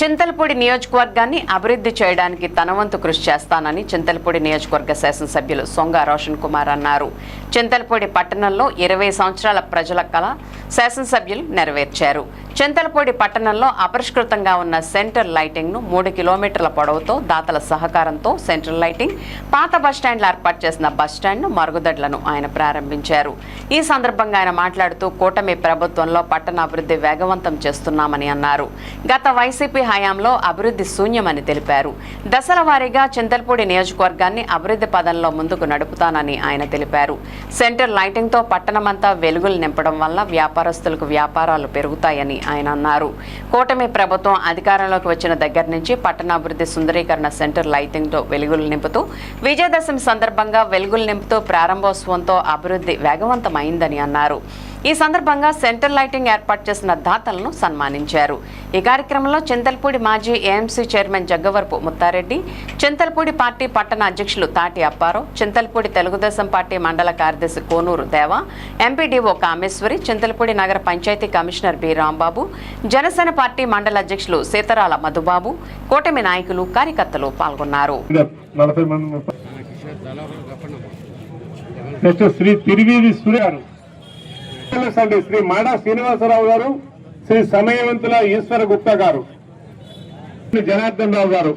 చింతలపూడి నియోజకవర్గాన్ని అభివృద్ధి చేయడానికి తనవంతు కృషి చేస్తానని చింతలపూడి నియోజకవర్గ శాసనసభ్యులు సొంగ రోషన్ కుమార్ అన్నారు. చింతలపూడి పట్టణంలో ఇరవై సంవత్సరాల ప్రజల కళ శాసనసభ్యులు నెరవేర్చారు. చింతలపూడి పట్టణంలో అపరిష్కృతంగా ఉన్న సెంటర్ లైటింగ్ను మూడు కిలోమీటర్ల పొడవుతో దాతల సహకారంతో సెంట్రల్ లైటింగ్ పాత బస్టాండ్లో ఏర్పాటు చేసిన బస్టాండ్ను మరుగుదొడ్లను ఆయన ప్రారంభించారు. ఈ సందర్భంగా ఆయన మాట్లాడుతూ కూటమి ప్రభుత్వంలో పట్టణ అభివృద్ధి వేగవంతం చేస్తున్నామని అన్నారు. గత వైసీపీ హయాంలో అభివృద్ధి శూన్యమని తెలిపారు. దశల వారీగా చింతలపూడి నియోజకవర్గాన్ని అభివృద్ధి పదంలో ముందుకు నడుపుతానని ఆయన తెలిపారు. సెంటర్ లైటింగ్తో పట్టణమంతా వెలుగులు నింపడం వల్ల వ్యాపారస్తులకు వ్యాపారాలు పెరుగుతాయని ఆయన అన్నారు. కూటమి ప్రభుత్వం అధికారంలోకి వచ్చిన దగ్గర నుంచి పట్టణాభివృద్ధి సుందరీకరణ సెంటర్ లైటింగ్తో వెలుగులు నింపుతూ విజయదశమి సందర్భంగా వెలుగులు నింపుతూ ప్రారంభోత్సవంతో అభివృద్ధి వేగవంతమైందని అన్నారు. ఈ సందర్భంగా సెంటర్ లైటింగ్ ఏర్పాటు చేసిన దాతలను సన్మానించారు. ఈ కార్యక్రమంలో చింతల్పూడి మాజీ AMC chairman Jaggavarapu Mutthareddy Chintalapudi party పట్టణ అధ్యక్షులు తాటి అప్పారావు చింతల్పూడి తెలుగుదేశం పార్టీ మండల కార్యదర్శి కోనూరు దేవ ఎంపీడీఓ కామేశ్వరి చింతల్పూడి నగర panchayat commissioner B Rambabu Janasena party మండల అధ్యక్షులు సీతారాల మధుబాబు కూటమి నాయకులు కార్యకర్తలు పాల్గొన్నారు. నెక్స్ట్ శ్రీ తిరివీధి సూర్యారు. గారు అండి శ్రీ మాడా శ్రీనివాసరావు గారు శ్రీ సమయవంతుల ఈశ్వర గుప్తా గారు జనార్దన్ రావు గారు.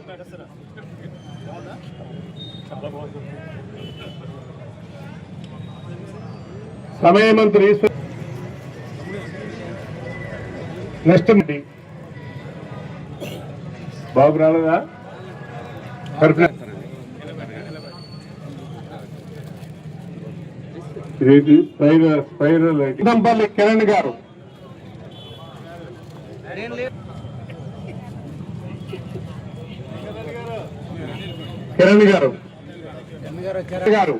సమయమంతులు ఈశ్వర నెక్స్ట్ బాబు రాలేదా? ఇదేంటి స్పైరల్ స్పైరల్ ఇదంపల్లి కిరణ్ గారు. కిరణ్ గారు. గారు.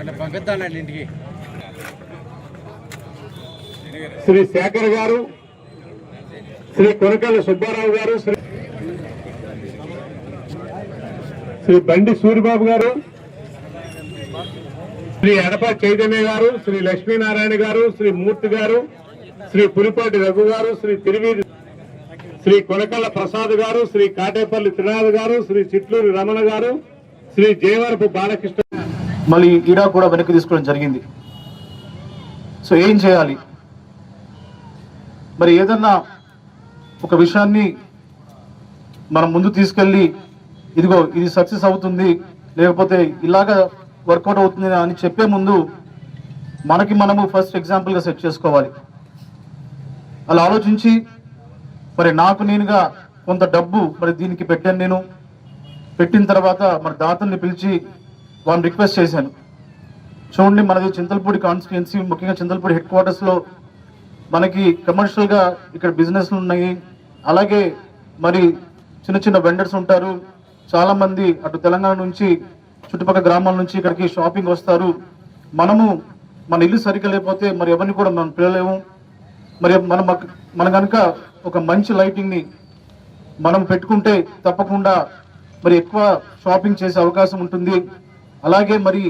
అంటే పంపిస్తానండి ఇంటికి శ్రీ శేఖర్ గారు శ్రీ కొనకల్ల సుబ్బారావు గారు శ్రీ శ్రీ బండి సూరిబాబు గారు శ్రీ ఎడప చైతన్య గారు శ్రీ లక్ష్మీనారాయణ గారు శ్రీ మూర్తి గారు శ్రీ పులిపాటి రఘు గారు శ్రీ తిరువీధి శ్రీ కొనకళ్ళ ప్రసాద్ గారు శ్రీ కాటేపల్లి త్రినాథ్ గారు శ్రీ చిట్లూరి రమణ గారు శ్రీ జయవరపు బాలకృష్ణ మళ్ళీ ఈడా కూడా వెనక్కి తీసుకోవడం జరిగింది. సో ఏం చేయాలి? మరి ఏదన్నా ఒక విషయాన్ని మనం ముందు తీసుకెళ్ళి ఇదిగో ఇది సక్సెస్ అవుతుంది. లేకపోతే ఇలాగా వర్కౌట్ అవుతుంది అని చెప్పే ముందు మనకి మనము ఫస్ట్ ఎగ్జాంపుల్గా సెట్ చేసుకోవాలి. అలా ఆలోచించి మరి నాకు నేనుగా కొంత డబ్బు మరి దీనికి పెట్టాను నేను. పెట్టిన తర్వాత మరి దాతల్ని పిలిచి వాళ్ళని రిక్వెస్ట్ చేశాను. చూడండి మనది చింతలపూడి కాన్స్టిట్యున్సీ ముఖ్యంగా చింతలపూడి హెడ్ క్వార్టర్స్లో మనకి కమర్షియల్గా ఇక్కడ బిజినెస్లు ఉన్నాయి. అలాగే మరి చిన్న చిన్న వెండర్స్ ఉంటారు. చాలా మంది అటు తెలంగాణ నుంచి చుట్టుపక్కల గ్రామాల నుంచి ఇక్కడికి షాపింగ్ వస్తారు. మనము మన ఇల్లు సరిగ్గా లేకపోతే మరి ఎవరిని కూడా మనం పిల్లలేము మరి మనం మన కనుక ఒక మంచి లైటింగ్ని మనం పెట్టుకుంటే తప్పకుండా మరి ఎక్కువ షాపింగ్ చేసే అవకాశం ఉంటుంది. అలాగే మరి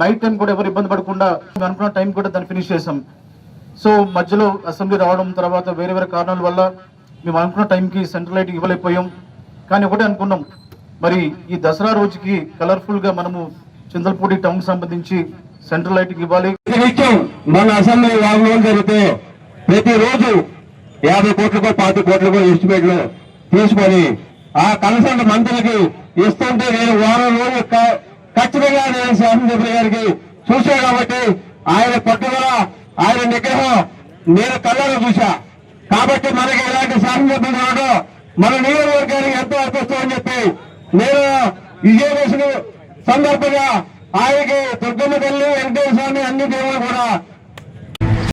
నైట్ టైం కూడా ఎవరు ఇబ్బంది పడకుండా మేము అనుకున్న టైం కూడా దాన్ని ఫినిష్ చేసాం సో మధ్యలో అసెంబ్లీ రావడం తర్వాత వేరే వేరే కారణాల వల్ల మేము అనుకున్న టైంకి సెంట్రల్ లైటింగ్ ఇవ్వలేకపోయాం. కానీ ఒకటే అనుకున్నాం. మరి ఈ దసరా రోజుకి కలర్ఫుల్గా మనము చింతలపూడి టౌన్ సంబంధించి సెంట్రల్ లైట్ ఇవ్వాలి. నిత్యం మన అసెంబ్లీ వాగ్దానం జరిగితే ప్రతిరోజు యాభై కోట్లకో పాతి కోట్లకో ఎస్టిమేట్లో తీసుకొని ఆ కన్సల్ట్ మంత్రికి ఇస్తుంటే నేను వారం రోజులు ఖచ్చితంగా నేను శాసనసభ్యుల గారికి చూశాను కాబట్టి ఆయన పట్టుదల ఆయన నిగ్రహం నేను కళ్ళలో చూశా. కాబట్టి మనకి ఎలాంటి శాసనసభ్యులు రావడం మన నియోజకవర్గానికి ఎంతో అర్థిస్తాం అని చెప్పి నేను విజయదశమి సందర్భంగా ఆయనకి దుర్గమ్మ తల్లి వెంకటేశ్వర స్వామి అన్ని దేవుడు కూడా